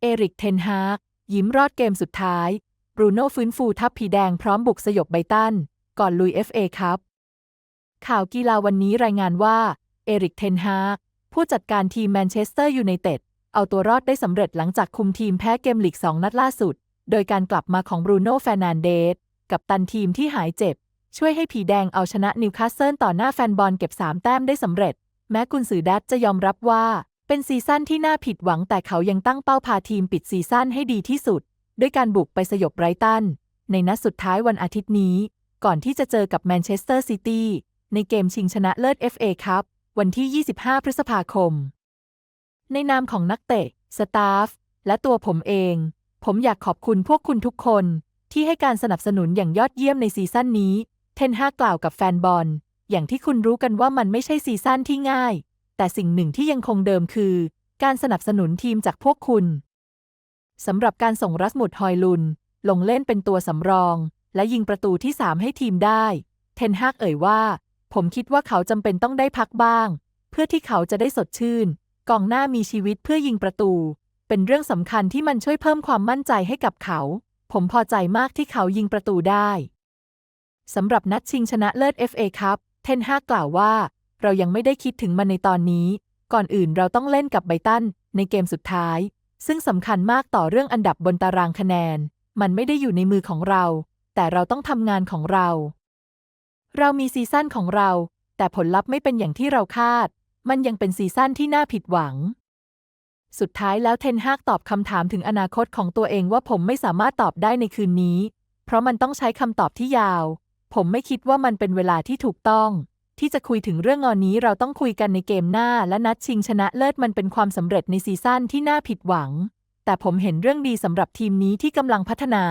เอริกเทนฮากยิ้มรอดเกมสุดท้าย บรูโน่ฟื้นฟูทัพผีแดงพร้อมบุกสยบไบตัน ก่อนลุย FA ครับ ข่าวกีฬาวันนี้รายงานว่า เอริกเทนฮากผู้จัดการทีมแมนเชสเตอร์ยูไนเต็ดเอาตัวรอดได้สำเร็จหลังจากคุมทีมแพ้เกมลีก 2 นัดล่าสุด โดยการกลับมาของบรูโน่แฟร์นันเดสกับตันทีมที่หายเจ็บ ช่วยให้ผีแดงเอาชนะนิวคาสเซิลต่อหน้าแฟนบอลเก็บ 3 แต้มได้สำเร็จ แม้กุนซือดัตจะยอมรับว่า เป็นซีซั่นที่น่าผิดหวังแต่เขายังตั้งเป้าพาทีมปิดซีซั่นให้ดีที่สุด ด้วยการบุกไปสยบไบรตัน ในนัดสุดท้ายวันอาทิตย์นี้ ก่อนที่จะเจอกับแมนเชสเตอร์ซิตี้ในเกมชิงชนะเลิศ FA ครับ วันที่ 25 พฤษภาคม ในนามของนักเตะ สตาฟ และตัวผมเอง ผมอยากขอบคุณพวกคุณทุกคน ที่ให้การสนับสนุนอย่างยอดเยี่ยมในซีซั่นนี้ เทนฮากกล่าวกับแฟนบอล อย่างที่คุณรู้กันว่ามันไม่ใช่ซีซั่นที่ง่าย แต่สิ่งหนึ่งที่ยังคงเดิมคือ การสนับสนุนทีมจากพวกคุณ สำหรับการส่งรัสมุดฮอยลุน ลงเล่นเป็นตัวสำรอง และยิงประตูที่ 3 ให้ทีมได้ เทนฮากเอ่ยว่า ผมคิดว่าเขาจำเป็นต้องได้พักบ้าง เพื่อที่เขาจะได้สดชื่น กองหน้ามีชีวิตเพื่อยิงประตู เป็นเรื่องสำคัญที่มันช่วยเพิ่มความมั่นใจให้กับเขา ผมพอใจมากที่เขายิงประตูได้สำหรับนัดชิงชนะเลิศ FA ครับ เทนฮากกล่าวว่า เรายังไม่ได้คิดถึงมันในตอนนี้ ก่อนอื่นเราต้องเล่นกับไบตันในเกมสุดท้าย ซึ่งสำคัญมากต่อเรื่องอันดับบนตารางคะแนน มันไม่ได้อยู่ในมือของเรา แต่เราต้องทำงานของเรา เรามีซีซั่นของเรา แต่ผลลัพธ์ไม่เป็นอย่างที่เราคาด มันยังเป็นซีซั่นที่น่าผิดหวัง สุดท้ายแล้วเทนฮากตอบคำถามถึงอนาคตของตัวเองว่าผมไม่สามารถตอบได้ในคืนนี้ เพราะมันต้องใช้คำตอบที่ยาว ผมไม่คิดว่ามันเป็นเวลาที่ถูกต้อง ที่จะคุยถึงเรื่องงอนนี้เราต้องคุยกันในเกมหน้าและนัดชิงชนะเลิศมันเป็นความสำเร็จในซีซั่นที่น่าผิดหวัง แต่ผมเห็นเรื่องดีสำหรับทีมนี้ที่กำลังพัฒนา